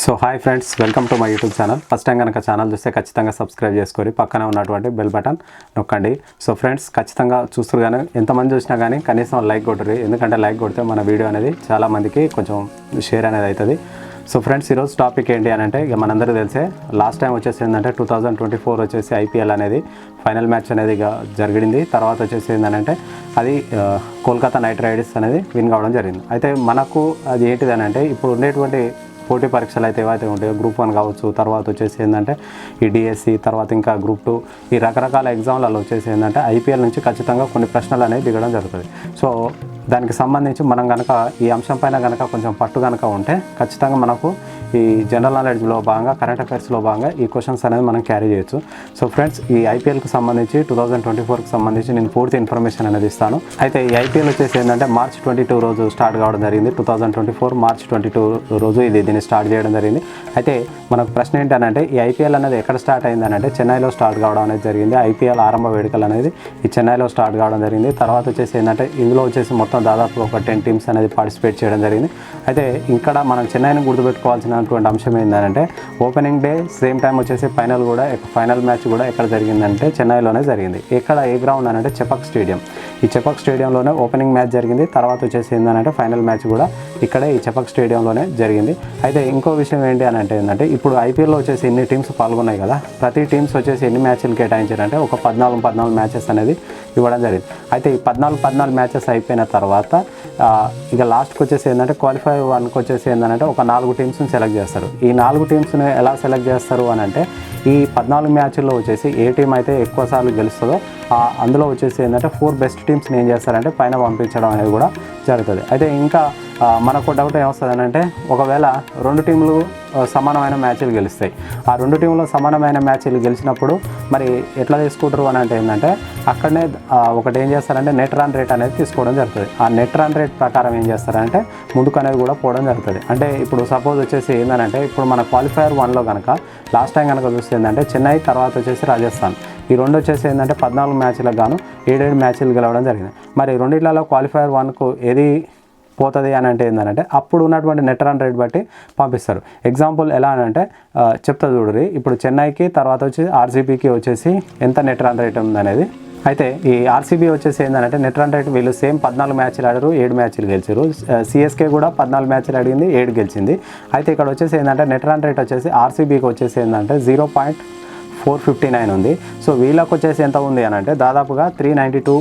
So hi friends welcome to my YouTube channel. First time కనుక channel చూస్తే ఖచ్చితంగా subscribe చేసుకొని పక్కన ఉన్నటువంటి బెల్ బటన్ నొక్కండి. సో ఫ్రెండ్స్ ఖచ్చితంగా చూస్తారు కానీ ఎంతమంది చూసినా కానీ కనీసం లైక్ కొట్టరు. ఎందుకంటే లైక్ కొడితే మన వీడియో అనేది చాలామందికి కొంచెం షేర్ అనేది అవుతుంది. సో ఫ్రెండ్స్ ఈరోజు టాపిక్ ఏంటి అని అంటే ఇక మనందరూ తెలిసే లాస్ట్ టైం వచ్చేసి ఏంటంటే టూ థౌజండ్ ట్వంటీ ఫోర్ వచ్చేసి ఐపీఎల్ అనేది ఫైనల్ మ్యాచ్ అనేది జరిగింది. తర్వాత వచ్చేసి ఏంటంటే అది కోల్కతా నైట్ రైడర్స్ అనేది విన్ కావడం జరిగింది. అయితే మనకు అది ఏంటిది అని అంటే ఇప్పుడు ఉండేటువంటి పోటీ పరీక్షలు అయితే ఏవైతే ఉంటాయో గ్రూప్ వన్ కావచ్చు తర్వాత వచ్చేసి ఏంటంటే ఈ డిఎస్సి తర్వాత ఇంకా గ్రూప్ టూ ఈ రకరకాల ఎగ్జామ్లలో వచ్చేసి ఏంటంటే ఐపీఎల్ నుంచి ఖచ్చితంగా కొన్ని ప్రశ్నలు అనేవి దిగడం జరుగుతుంది. సో దానికి సంబంధించి మనం కనుక ఈ అంశం పైన కనుక కొంచెం పట్టు కనుక ఉంటే ఖచ్చితంగా మనకు ఈ జనరల్ నాలెడ్జ్లో భాగంగా కరెంట్ అఫైర్స్లో భాగంగా ఈ క్వశ్చన్స్ అనేది మనం క్యారీ చేయొచ్చు. సో ఫ్రెండ్స్ ఈ ఐపీఎల్కి సంబంధించి టూ థౌజండ్ ట్వంటీ ఫోర్కి సంబంధించి నేను పూర్తి ఇన్ఫర్మేషన్ అనేది ఇస్తాను. అయితే ఈ ఐపీఎల్ వచ్చేసి ఏంటంటే మార్చ్ ట్వంటీ టూ రోజు స్టార్ట్ కావడం జరిగింది. Two thousand twenty four March twenty two రోజు ఇది దీన్ని స్టార్ట్ చేయడం జరిగింది. అయితే మనకు ప్రశ్న ఏంటంటే ఈ ఐపీఎల్ అనేది ఎక్కడ స్టార్ట్ అయింది అంటే చెన్నైలో స్టార్ట్ కావడం అనేది జరిగింది. ఐపీఎల్ ఆరంభ వేడుకలు అనేది ఈ చెన్నైలో స్టార్ట్ కావడం జరిగింది. తర్వాత వచ్చేసి ఏంటంటే ఇందులో వచ్చేసి మొత్తం మొత్తం దాదాపు ఒక టెన్ టీమ్స్ అనేది పార్టిసిపేట్ చేయడం జరిగింది. అయితే ఇక్కడ మనం చెన్నైని గుర్తుపెట్టుకోవాల్సినటువంటి అంశం ఏంటంటే ఓపెనింగ్ డే సేమ్ టైం వచ్చేసి ఫైనల్ కూడా ఫైనల్ మ్యాచ్ కూడా ఎక్కడ జరిగిందంటే చెన్నైలోనే జరిగింది. ఎక్కడ ఏ గ్రౌండ్ అని అంటే చెపక్ స్టేడియం. ఈ చెపక్ స్టేడియంలోనే ఓపెనింగ్ మ్యాచ్ జరిగింది. తర్వాత వచ్చేసి ఏంటంటే ఫైనల్ మ్యాచ్ కూడా ఇక్కడే ఈ చెపక్ స్టేడియంలోనే జరిగింది. అయితే ఇంకో విషయం ఏంటి అని అంటే ఏంటంటే ఇప్పుడు ఐపీఎల్లో వచ్చేసి ఎన్ని టీమ్స్ పాల్గొన్నాయి కదా ప్రతి టీమ్స్ వచ్చేసి ఎన్ని మ్యాచ్లు కేటాయించారంటే ఒక పద్నాలుగు పద్నాలుగు మ్యాచెస్ అనేది ఇవ్వడం జరిగింది. అయితే ఈ పద్నాలుగు పద్నాలుగు మ్యాచెస్ అయిపోయిన తర్వాత తర్వాత ఇక లాస్ట్కి వచ్చేసి ఏంటంటే క్వాలిఫై వన్కి వచ్చేసి ఏంటంటే ఒక నాలుగు టీమ్స్ని సెలెక్ట్ చేస్తారు. ఈ నాలుగు టీమ్స్ని ఎలా సెలెక్ట్ చేస్తారు అని అంటే ఈ పద్నాలుగు మ్యాచ్ల్లో వచ్చేసి ఏ టీం అయితే ఎక్కువ సార్లు గెలుస్తుందో అందులో వచ్చేసి ఏంటంటే ఫోర్ బెస్ట్ టీమ్స్ని ఏం చేస్తారంటే పైన పంపించడం అనేది కూడా జరుగుతుంది. అయితే ఇంకా మనకు డౌట్ ఏమొస్తుంది అంటే ఒకవేళ రెండు టీంలు సమానమైన మ్యాచ్లు గెలుస్తాయి. ఆ రెండు టీంలో సమానమైన మ్యాచ్లు గెలిచినప్పుడు మరి ఎట్లా తీసుకుంటారు అని అంటే ఏంటంటే అక్కడనే ఒకటి ఏం చేస్తారంటే నెట్ రన్ రేట్ అనేది తీసుకోవడం జరుగుతుంది. ఆ నెట్ రన్ రేట్ ప్రకారం ఏం చేస్తారంటే ముందుకు అనేది కూడా పోవడం జరుగుతుంది. అంటే ఇప్పుడు సపోజ్ వచ్చేసి ఏంటంటే ఇప్పుడు మన క్వాలిఫైయర్ వన్లో కనుక లాస్ట్ టైం కనుక చూస్తే ఏంటంటే చెన్నై తర్వాత వచ్చేసి రాజస్థాన్. ఈ రెండు వచ్చేసి ఏంటంటే పద్నాలుగు మ్యాచ్లకు గాను ఏడేడు మ్యాచ్లు గెలవడం జరిగింది. మరి రెండిట్లలో క్వాలిఫైయర్ వన్కు ఏది పోతుంది అని అంటే ఏంటంటే అప్పుడు ఉన్నటువంటి నెట్ రన్ రేట్ బట్టి పంపిస్తారు. ఎగ్జాంపుల్ ఎలా అని అంటే చెప్తా చూడరి ఇప్పుడు చెన్నైకి తర్వాత వచ్చి ఆర్సీబీకి వచ్చేసి ఎంత నెట్ రన్ రేట్ ఉందనేది. అయితే ఈ ఆర్సీబీ వచ్చేసి ఏంటంటే నెట్ రన్ రేట్ వీళ్ళు సేమ్ పద్నాలుగు మ్యాచ్లు ఆడారు ఏడు మ్యాచ్లు గెలిచారు. సిఎస్కే కూడా పద్నాలుగు మ్యాచ్లు ఆడింది ఏడు గెలిచింది. అయితే ఇక్కడ వచ్చేసి ఏంటంటే నెట్ రన్ రేట్ వచ్చేసి ఆర్సీబీకి వచ్చేసి ఏంటంటే zero point four fifty nine ఉంది. సో వీళ్ళకి వచ్చేసి ఎంత ఉంది అని అంటే దాదాపుగా three ninety two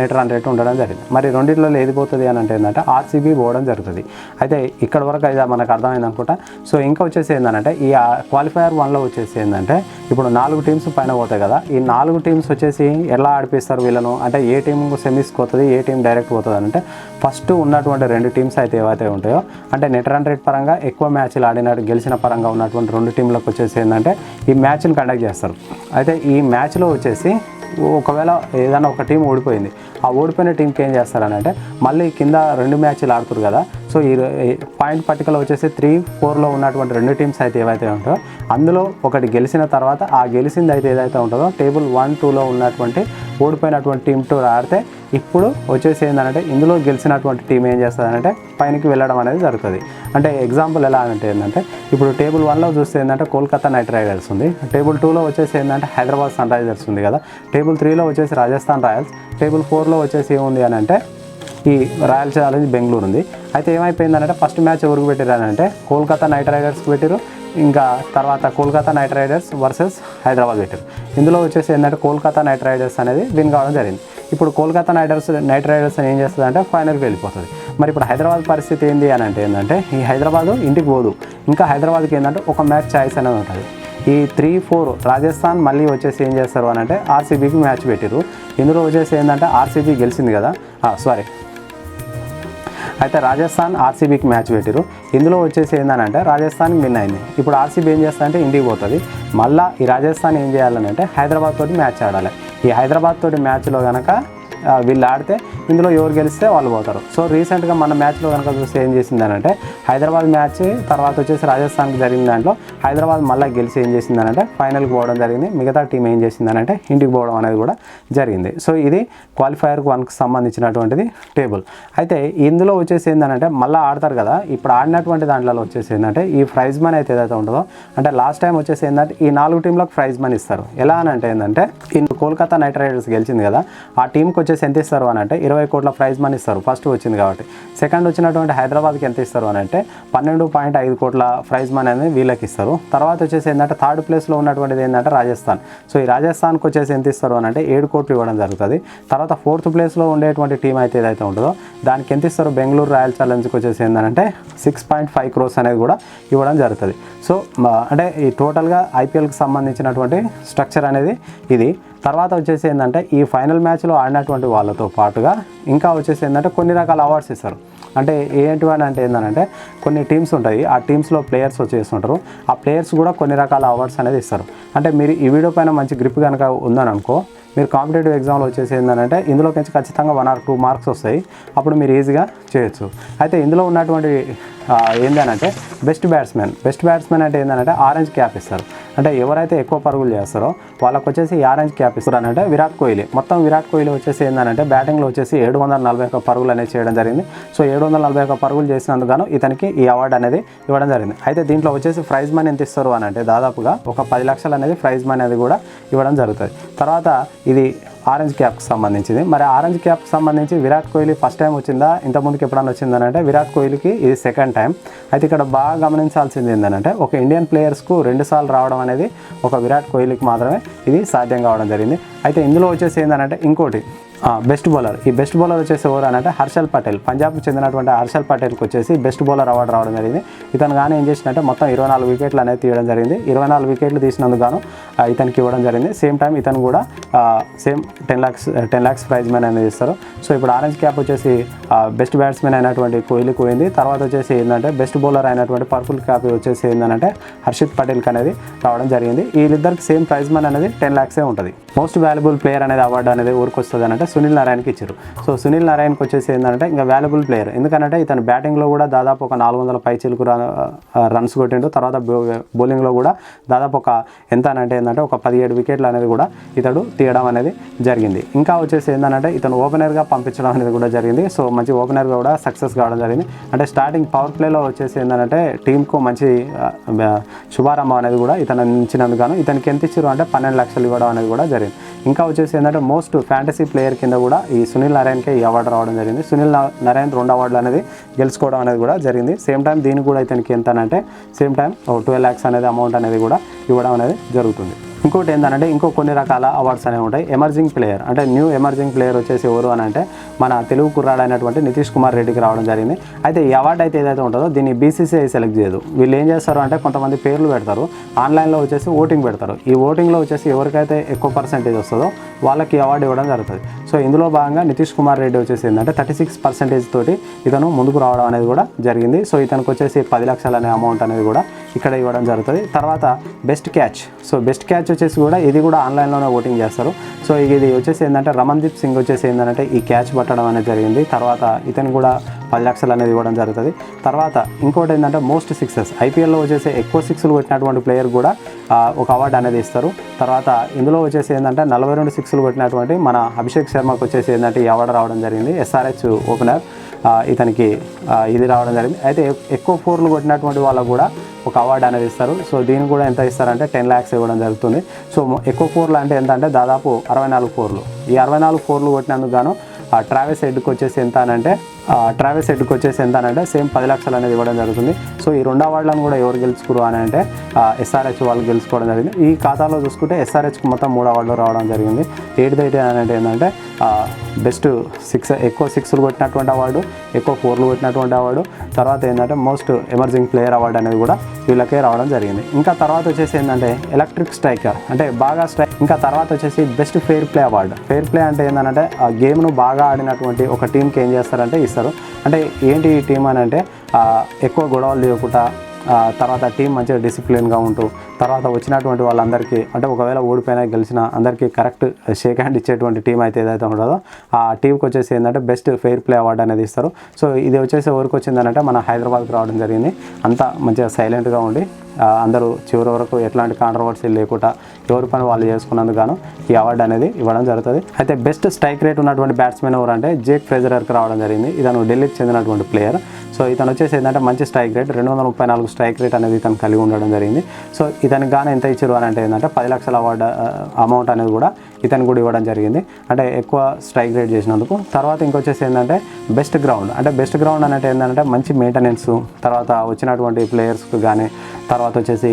net run rate ఉండడం జరిగింది. మరి రెండింటిలో ఏది పోతుంది అని అంటే ఏంటంటే ఆర్సీబీ పోవడం జరుగుతుంది. అయితే ఇక్కడ వరకు అయితే మనకు అర్థమైంది అనుకుంటా. సో ఇంకా వచ్చేసి ఏంటంటే ఈ క్వాలిఫైయర్ వన్లో వచ్చేసి ఏంటంటే ఇప్పుడు నాలుగు టీమ్స్ పైన పోతాయి కదా. ఈ నాలుగు టీమ్స్ వచ్చేసి ఎలా ఆడిపిస్తారు వీళ్ళను? అంటే ఏ టీం సెమీస్కి పోతుంది ఏ టీం డైరెక్ట్ పోతుంది అంటే ఫస్ట్ ఉన్నటువంటి రెండు టీమ్స్ అయితే ఏవైతే ఉంటాయో అంటే నెట్ రన్ రేట్ పరంగా ఎక్కువ మ్యాచ్లు ఆడిన గెలిచిన పరంగా ఉన్నటువంటి రెండు టీంలకు వచ్చేసి ఏంటంటే ఈ మ్యాచ్ని కండక్ట్ చేస్తారు. అయితే ఈ మ్యాచ్లో వచ్చేసి ఒకవేళ ఏదైనా ఒక టీం ఓడిపోయింది ఆ ఓడిపోయిన టీంకి ఏం చేస్తారని అంటే మళ్ళీ కింద రెండు మ్యాచ్లు ఆడుతారు కదా సో ఈ పాయింట్ పట్టికలో వచ్చేసి త్రీ ఫోర్లో ఉన్నటువంటి రెండు టీమ్స్ అయితే ఏవైతే ఉంటాయో అందులో ఒకటి గెలిచిన తర్వాత ఆ గెలిచింది అయితే ఏదైతే ఉంటుందో టేబుల్ వన్ టూలో ఉన్నటువంటి ఓడిపోయినటువంటి టీంతో ఆడితే ఇప్పుడు వచ్చేసి ఏంటంటే ఇందులో గెలిచినటువంటి టీం ఏం చేస్తుందంటే పైనకి వెళ్ళడం అనేది జరుగుతుంది. అంటే ఎగ్జాంపుల్ ఎలా అంటే ఏంటంటే ఇప్పుడు టేబుల్ వన్లో చూస్తే ఏంటంటే కోల్కతా నైట్ రైడర్స్ ఉంది. టేబుల్ టూలో వచ్చేసి ఏంటంటే హైదరాబాద్ సన్ రైజర్స్ ఉంది కదా. టేబుల్ త్రీలో వచ్చేసి రాజస్థాన్ రాయల్స్. టేబుల్ ఫోర్లో వచ్చేసి ఏముంది అని అంటే ఈ రాయల్ ఛాలెంజ్ బెంగళూరు ఉంది. అయితే ఏమైపోయిందంటే ఫస్ట్ మ్యాచ్ ఎవరికి పెట్టారు అంటే కోల్కతా నైట్ రైడర్స్కి పెట్టారు ఇంకా తర్వాత Kolkata knight riders versus Hyderabad పెట్టారు ఇందులో వచ్చేసి ఏంటంటే కోల్కతా నైట్ రైడర్స్ అనేది విన్ కావడం జరిగింది. ఇప్పుడు కోల్కతా నైటర్స్ నైట్ రైడర్స్ ఏం చేస్తుంది అంటే ఫైనల్కి వెళ్ళిపోతుంది. మరి ఇప్పుడు హైదరాబాద్ పరిస్థితి ఏంటి అని అంటే ఏంటంటే ఈ హైదరాబాద్ ఇంటికి పోదు. ఇంకా హైదరాబాద్కి ఏంటంటే ఒక మ్యాచ్ ఛాయిస్ అనేది ఉంటుంది. ఈ త్రీ ఫోర్ రాజస్థాన్ మళ్ళీ వచ్చేసి ఏం చేస్తారు అని అంటే ఆర్సీబీకి మ్యాచ్ పెట్టారు ఇందులో వచ్చేసి ఏంటంటే ఆర్సీబీ గెలిచింది కదా. సారీ అయితే రాజస్థాన్ ఆర్సీబీకి మ్యాచ్ పెట్టారు. ఇందులో వచ్చేసి ఏంటంటే రాజస్థాన్ విన్ అయింది. ఇప్పుడు ఆర్సీబీ ఏం చేస్తా అంటే ఇంటికి పోతుంది. మళ్ళీ ఈ రాజస్థాన్ ఏం చేయాలని అంటే హైదరాబాద్ తోటి మ్యాచ్ ఆడాలి. ఈ హైదరాబాద్ తోటి మ్యాచ్లో కనుక వీళ్ళు ఆడితే ఇందులో ఎవరు గెలిస్తే వాళ్ళు పోతారు. సో రీసెంట్గా మన మ్యాచ్లో కనుక చూస్తే ఏం చేసిందనంటే హైదరాబాద్ మ్యాచ్ తర్వాత వచ్చేసి రాజస్థాన్కి జరిగిన దాంట్లో హైదరాబాద్ మళ్ళీ గెలిచి ఏం చేసిందనంటే ఫైనల్కి పోవడం జరిగింది. మిగతా టీం ఏం చేసిందనంటే ఇంటికి పోవడం అనేది కూడా జరిగింది. సో ఇది క్వాలిఫైయర్ వన్కి సంబంధించినటువంటిది టేబుల్. అయితే ఇందులో వచ్చేసి ఏంటంటే మళ్ళీ ఆడతారు కదా ఇప్పుడు ఆడినటువంటి దాంట్లో వచ్చేసి ఏంటంటే ఈ ప్రైజ్ మనీ అయితే ఏదైతే ఉంటుందో అంటే లాస్ట్ టైం వచ్చేసి ఏంటంటే ఈ నాలుగు టీంలకు ప్రైజ్ మనీ ఇస్తారు. ఎలా అని అంటే ఏంటంటే కోల్కతా నైట్ రైడర్స్ గెలిచింది కదా ఆ టీంకి వచ్చేసి ఎంత ఇస్తారు అని అంటే ఇరవై కోట్ల ప్రైజ్ మనీ ఇస్తారు. ఫస్ట్ వచ్చింది కాబట్టి. సెకండ్ వచ్చినటువంటి హైదరాబాద్కి ఎంత ఇస్తారు అని అంటే పన్నెండు పాయింట్ ఐదు కోట్ల ప్రైజ్ మనీ అనేది వీళ్ళకి ఇస్తారు. తర్వాత వచ్చేసి ఏంటంటే థర్డ్ ప్లేస్లో ఉన్నటువంటిది ఏంటంటే రాజస్థాన్. సో ఈ రాజస్థాన్కి వచ్చేసి ఎంత ఇస్తారు అని అంటే ఏడు కోట్లు ఇవ్వడం జరుగుతుంది. తర్వాత ఫోర్త్ ప్లేస్లో ఉండేటువంటి టీం అయితే ఏదైతే ఉంటుందో దానికి ఎంత ఇస్తారు? బెంగళూరు రాయల్ ఛాలెంజ్కి వచ్చేసి ఏంటంటే సిక్స్ పాయింట్ ఫైవ్ క్రోస్ అనేది కూడా ఇవ్వడం జరుగుతుంది. సో అంటే ఈ టోటల్గా ఐపీఎల్కి సంబంధించినటువంటి స్ట్రక్చర్ అనేది ఇది. తర్వాత వచ్చేసి ఏంటంటే ఈ ఫైనల్ మ్యాచ్లో ఆడినటువంటి వాళ్ళతో పాటుగా ఇంకా వచ్చేసి ఏంటంటే కొన్ని రకాల అవార్డ్స్ ఇస్తారు. అంటే ఏంటి అని అంటే ఏంటంటే కొన్ని టీమ్స్ ఉంటాయి ఆ టీమ్స్లో ప్లేయర్స్ వచ్చేస్తుంటారు. ఆ ప్లేయర్స్ కూడా కొన్ని రకాల అవార్డ్స్ అనేది ఇస్తారు. అంటే మీరు ఈ వీడియో పైన మంచి గ్రిప్ కనుక ఉందని అనుకో మీరు కాంపిటేటివ్ ఎగ్జామ్లో వచ్చేసి ఏంటంటే ఇందులో నుంచి ఖచ్చితంగా వన్ ఆర్ టూ మార్క్స్ వస్తాయి. అప్పుడు మీరు ఈజీగా చేయొచ్చు. అయితే ఇందులో ఉన్నటువంటి ఏంటంటే ఏందనంటే బెస్ట్ బ్యాట్స్మెన్ బెస్ట్ బ్యాట్స్మెన్ అంటే ఏంటంటే ఆరెంజ్ క్యాప్ ఇస్తారు. అంటే ఎవరైతే ఎక్కువ పరుగులు చేస్తారో వాళ్ళకి వచ్చేసి ఆరెంజ్ క్యాప్ ఇస్తారు అని అంటే విరాట్ కోహ్లీ. మొత్తం విరాట్ కోహ్లీ వచ్చేసి ఏంటంటే బ్యాటింగ్లో వచ్చేసి ఏడు వందల నలభై ఒక్క పరుగులు అనేది చేయడం జరిగింది. సో ఏడు వందల నలభై ఒక్క పరుగులు చేసినందుకు ఇతనికి ఈ అవార్డు అనేది ఇవ్వడం జరిగింది. అయితే దీంట్లో వచ్చేసి ప్రైజ్ మనీ ఎంత ఇస్తారు అని అంటే దాదాపుగా ఒక పది లక్షలు అనేది ప్రైజ్ మనీ అనేది కూడా ఇవ్వడం జరుగుతుంది. తర్వాత ఇది ఆరెంజ్ క్యాప్కి సంబంధించింది. మరి ఆరెంజ్ క్యాప్కి సంబంధించి విరాట్ కోహ్లీ ఫస్ట్ టైం వచ్చిందా? ఇంతకుముందుకి ఎప్పుడన్నా వచ్చిందని అంటే విరాట్ కోహ్లీకి ఇది సెకండ్ టైం అయితే ఇక్కడ బాగా గమనించాల్సింది ఏంటంటే ఒక ఇండియన్ ప్లేయర్స్కు రెండుసార్లు రావడం అనేది ఒక విరాట్ కోహ్లీకి మాత్రమే ఇది సాధ్యం కావడం జరిగింది. అయితే ఇందులో వచ్చేసి ఏంటంటే ఇంకోటి. బెస్ట్ బౌలర్ ఈ బెస్ట్ బౌలర్ వచ్చేసి ఎవరు అంటే హర్షల్ పటేల్. పంజాబ్కి చెందినటువంటి హర్షల్ పటేల్కి వచ్చేసి బెస్ట్ బౌలర్ అవార్డు రావడం జరిగింది. ఇతను కానీ ఏం చేసినట్టే మొత్తం ఇరవై నాలుగు వికెట్లు అనేది తీయడం జరిగింది. ఇరవై నాలుగు వికెట్లు తీసినందుకు గాను ఇతనికి ఇవ్వడం జరిగింది. సేమ్ టైం ఇతను కూడా same ten lakhs ten lakhs prize man అనేది ఇస్తారు. సో ఇప్పుడు ఆరెంజ్ క్యాప్ వచ్చేసి బెస్ట్ బ్యాట్స్మెన్ అయినటువంటి కోహ్లీ పోయింది తర్వాత వచ్చేసి ఏంటంటే బెస్ట్ బౌలర్ అయినటువంటి పర్పుల్ క్యాప్ వచ్చేసి ఏంటంటే హర్షిత్ పటేల్కి అనేది రావడం జరిగింది. వీళ్ళిద్దరికి సేమ్ ప్రైజ్ మనీ అనేది టెన్ ల్యాక్సే ఉంటుంది. మోస్ట్ వాల్యుబుల్ ప్లేయర్ అనేది అవార్డు అనేది ఊరికి వస్తుంది అంటే సునీల్ నారాయణకి ఇచ్చారు. సో సునీల్ నారాయణకి వచ్చేసి ఏంటంటే ఇంకా వాల్యుబుల్ ప్లేయర్ ఎందుకంటే ఇతను బ్యాటింగ్లో కూడా దాదాపు ఒక నాలుగు వందల పై చిలుకు రన్స్ కొట్టిండు. తర్వాత బౌలింగ్లో కూడా దాదాపు ఒక ఎంత అని అంటే ఏంటంటే ఒక పదిహేడు వికెట్లు అనేది కూడా ఇతడు తీయడం అనేది జరిగింది. ఇంకా వచ్చేసి ఏంటంటే ఇతను ఓపెనర్గా పంపించడం అనేది కూడా జరిగింది. సో మంచి ఓపెనర్గా కూడా సక్సెస్ కావడం జరిగింది. అంటే స్టార్టింగ్ పవర్ ప్లేలో వచ్చేసి ఏంటంటే టీంకు మంచి శుభారంభం అనేది కూడా ఇతను అందించినందుకు ఇతనికి ఎంత ఇచ్చారు అంటే పన్నెండు లక్షలు ఇవ్వడం అనేది కూడా జరిగింది. ఇంకా వచ్చేసి ఏంటంటే మోస్ట్ ఫ్యాంటసీ ప్లేయర్ కింద కూడా ఈ సునీల్ నారాయణకే ఈ అవార్డు రావడం జరిగింది. సునీల్ నారాయణ నారాయణ్ రెండు అవార్డులు అనేది గెలుచుకోవడం అనేది కూడా జరిగింది. సేమ్ టైం దీనికి కూడా ఇతనికి ఎంత అంటే సేమ్ టైం ట్వెల్వ్ ల్యాక్స్ అనేది అమౌంట్ అనేది కూడా ఇవ్వడం అనేది జరుగుతుంది. ఇంకోటి ఏంటంటే ఇంకో కొన్ని రకాల అవార్డ్స్ అనేవి ఉంటాయి. ఎమర్జింగ్ ప్లేయర్ అంటే న్యూ ఎమర్జింగ్ ప్లేయర్ వచ్చేసి ఎవరు అని అంటే మన తెలుగు కుర్రాడైనటువంటి నితీష్ కుమార్ రెడ్డికి రావడం జరిగింది. అయితే ఈ అవార్డు అయితే ఏదైతే ఉంటుందో దీన్ని బీసీసీఐ సెలెక్ట్ చేయదు. వీళ్ళు ఏం చేస్తారు అంటే కొంతమంది పేర్లు పెడతారు. ఆన్లైన్లో వచ్చేసి ఓటింగ్ పెడతారు. ఈ ఓటింగ్లో వచ్చేసి ఎవరికైతే ఎక్కువ పర్సెంటేజ్ వస్తుందో వాళ్ళకి అవార్డు ఇవ్వడం జరుగుతుంది. సో ఇందులో భాగంగా నితీష్ కుమార్ రెడ్డి వచ్చేసి ఏంటంటే థర్టీ సిక్స్ పర్సెంటేజ్ తోటి ఇతను ముందుకు రావడం అనేది కూడా జరిగింది. సో ఇతనికి వచ్చేసి పది లక్షలు అనే అమౌంట్ అనేది కూడా ఇక్కడ ఇవ్వడం జరుగుతుంది. తర్వాత best catch so best catch వచ్చేసి కూడా ఇది కూడా ఆన్లైన్లోనే ఓటింగ్ చేస్తారు. సో ఇది వచ్చేసి ఏంటంటే రమన్దీప్ సింగ్ వచ్చేసి ఏంటంటే ఈ క్యాచ్ పట్టడం అనేది జరిగింది. తర్వాత ఇతను కూడా పది లక్షలు అనేది ఇవ్వడం జరుగుతుంది. తర్వాత ఇంకోటి ఏంటంటే మోస్ట్ సిక్సెస్ ఐపీఎల్లో వచ్చేసి ఎక్కువ సిక్స్లు కొట్టినటువంటి ప్లేయర్ కూడా ఒక అవార్డు అనేది ఇస్తారు. తర్వాత ఇందులో వచ్చేసి ఏంటంటే నలభై రెండు సిక్స్లు కొట్టినటువంటి మన అభిషేక్ శర్మకు వచ్చేసి ఏంటంటే ఈ అవార్డు రావడం జరిగింది. ఎస్ఆర్హెచ్ ఓపెనర్ ఇతనికి ఇది రావడం జరిగింది. అయితే ఎక్కువ ఫోర్లు కొట్టినటువంటి వాళ్ళకు కూడా ఒక అవార్డు అనేది ఇస్తారు. సో దీనికి కూడా ఎంత ఇస్తారంటే టెన్ ల్యాక్స్ ఇవ్వడం జరుగుతుంది. సో ఎక్కువ ఫోర్లు అంటే ఎంత అంటే దాదాపు అరవై నాలుగు ఫోర్లు. ఈ అరవై నాలుగు ఫోర్లు కొట్టినందుకు గాను ఆ ట్రావెల్స్ హెడ్కి వచ్చేసి ఎంత అంటే ట్రావెల్ ట్రావెల్స్ హెడ్కి వచ్చేసి ఎంత అని అంటే సేమ్ పది లక్షలు అనేది ఇవ్వడం జరుగుతుంది. సో ఈ రెండు అవార్డులను కూడా ఎవరు గెలుచుకురు అని అంటే ఎస్ఆర్హెచ్ వాళ్ళు గెలుచుకోవడం జరిగింది. ఈ ఖాతాలో చూసుకుంటే ఎస్ఆర్హెచ్కి మొత్తం మూడు అవార్డులు రావడం జరిగింది. ఎయిట్ ఎయిట్ అని అంటే ఏంటంటే బెస్ట్ సిక్స్ ఎక్కువ సిక్స్లు కొట్టినటువంటి అవార్డు ఎక్కువ ఫోర్లు కొట్టినటువంటి అవార్డు తర్వాత ఏంటంటే మోస్ట్ ఎమర్జింగ్ ప్లేయర్ అవార్డు అనేది కూడా వీళ్ళకే రావడం జరిగింది. ఇంకా తర్వాత వచ్చేసి ఏంటంటే ఎలక్ట్రిక్ స్ట్రైకర్ అంటే బాగా స్ట్రైక్ ఇంకా తర్వాత వచ్చేసి best fair play award fair play అంటే ఏంటంటే ఆ గేమ్ను బాగా ఆడినటువంటి ఒక టీంకి ఏం చేస్తారంటే చేస్తారు. అంటే ఏంటి ఈ టీం అని అంటే ఎక్కువ గొడవలు లేకుండా తర్వాత టీం మంచిగా డిసిప్లిన్గా ఉంటూ తర్వాత వచ్చినటువంటి వాళ్ళందరికీ అంటే ఒకవేళ ఓడిపోయినా గెలిచిన అందరికీ కరెక్ట్ షేక్ హ్యాండ్ ఇచ్చేటువంటి టీం అయితే ఏదైతే ఉంటుందో ఆ టీంకి వచ్చేసి ఏంటంటే బెస్ట్ ఫెయిర్ ప్లే అవార్డు అనేది ఇస్తారు. సో ఇది వచ్చేసి ఎవరికి వచ్చిందనంటే మన హైదరాబాద్కి రావడం జరిగింది. అంతా మంచిగా సైలెంట్గా ఉండి అందరూ చివరి వరకు ఎట్లాంటి కాంట్రవర్సీ లేకుండా ఎవరి పని వాళ్ళు చేసుకున్నందుకు గాను ఈ అవార్డు అనేది ఇవ్వడం జరుగుతుంది. అయితే బెస్ట్ స్ట్రైక్ రేట్ ఉన్నటువంటి బ్యాట్స్మెన్ ఎవరంటే జేక్ ఫ్రెజరర్కి రావడం జరిగింది. ఇతను ఢిల్లీకి చెందినటువంటి ప్లేయర్ సో ఇతను వచ్చేసి ఏంటంటే మంచి స్ట్రైక్ రేట్ రెండు వందల ముప్పై నాలుగు స్ట్రైక్ రేట్ అనేది ఇతను కలిగి ఉండడం జరిగింది. సో ఇతనికి గాను ఎంత ఇచ్చారు అని అంటే ఏంటంటే పది లక్షల అవార్డు అమౌంట్ అనేది కూడా ఇతను కూడా ఇవ్వడం జరిగింది. అంటే ఎక్కువ స్ట్రైక్ రేట్ చేసినందుకు. తర్వాత ఇంకొచ్చేసి ఏంటంటే బెస్ట్ గ్రౌండ్ అంటే బెస్ట్ గ్రౌండ్ అనేది ఏంటంటే మంచి మెయింటెనెన్స్ తర్వాత వచ్చినటువంటి ప్లేయర్స్కి కానీ తర్వాత తర్వాత వచ్చేసి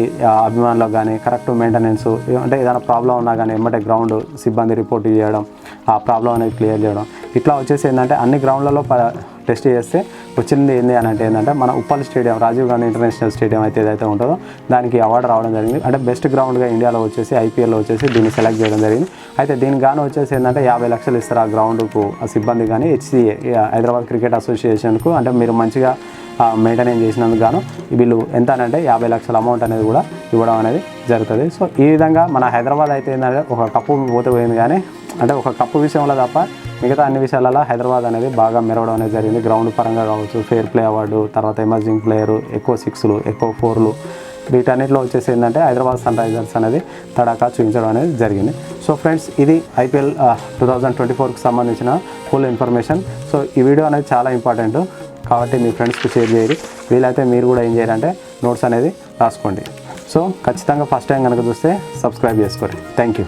అభిమానులకు కానీ కరెక్ట్ మెయింటెనెన్స్ అంటే ఏదైనా ప్రాబ్లం ఉన్నా కానీ ఎమ్మటే గ్రౌండ్ సిబ్బంది రిపోర్ట్ చేయడం ఆ ప్రాబ్లం అనేది క్లియర్ చేయడం. ఇట్లా వచ్చేసి ఏంటంటే అన్ని గ్రౌండ్లలో టెస్ట్ చేస్తే వచ్చింది ఏంది అని అంటే ఏంటంటే మన Uppal stadium Rajiv Gandhi international stadium అయితే ఏదైతే ఉంటుందో దానికి అవార్డు రావడం జరిగింది. అంటే బెస్ట్ గ్రౌండ్గా ఇండియాలో వచ్చేసి ఐపీఎల్లో వచ్చేసి దీన్ని సెలెక్ట్ చేయడం జరిగింది. అయితే దీనికి గాను వచ్చేసి ఏంటంటే యాభై లక్షలు ఇస్తారు ఆ గ్రౌండ్కు ఆ సిబ్బంది కానీ హెచ్సిఏ హైదరాబాద్ క్రికెట్ అసోసియేషన్కు అంటే మీరు మంచిగా మెయింటైన్ చేసినందుకు గాను వీళ్ళు ఎంత అని అంటే యాభై లక్షల అమౌంట్ అనేది కూడా ఇవ్వడం అనేది జరుగుతుంది. సో ఈ విధంగా మన హైదరాబాద్ అయితే ఏంటంటే ఒక కప్పు పోతే పోయింది కానీ అంటే ఒక కప్పు విషయంలో తప్ప మిగతా అన్ని విషయాలలో హైదరాబాద్ అనేది బాగా మెరవడం అనేది జరిగింది. గ్రౌండ్ పరంగా కావచ్చు ఫెయిర్ ప్లే అవార్డు తర్వాత ఎమర్జింగ్ ప్లేయర్ ఎక్కువ సిక్స్లు ఎక్కువ ఫోర్లు వీటన్నిటిలో వచ్చేసి ఏంటంటే హైదరాబాద్ సన్ రైజర్స్ అనేది తడాకా చూపించడం అనేది జరిగింది. సో ఫ్రెండ్స్ ఇది ఐపీఎల్ టూ థౌజండ్ ట్వంటీ ఫోర్కి సంబంధించిన ఫుల్ ఇన్ఫర్మేషన్ సో ఈ వీడియో అనేది చాలా ఇంపార్టెంట్ కాబట్టి మీ ఫ్రెండ్స్కి షేర్ చేయరు వీలైతే మీరు కూడా ఏం చేయాలంటే నోట్స్ అనేది రాసుకోండి. సో ఖచ్చితంగా ఫస్ట్ టైం కనుక చూస్తే సబ్స్క్రైబ్ చేసుకోండి. Thank you.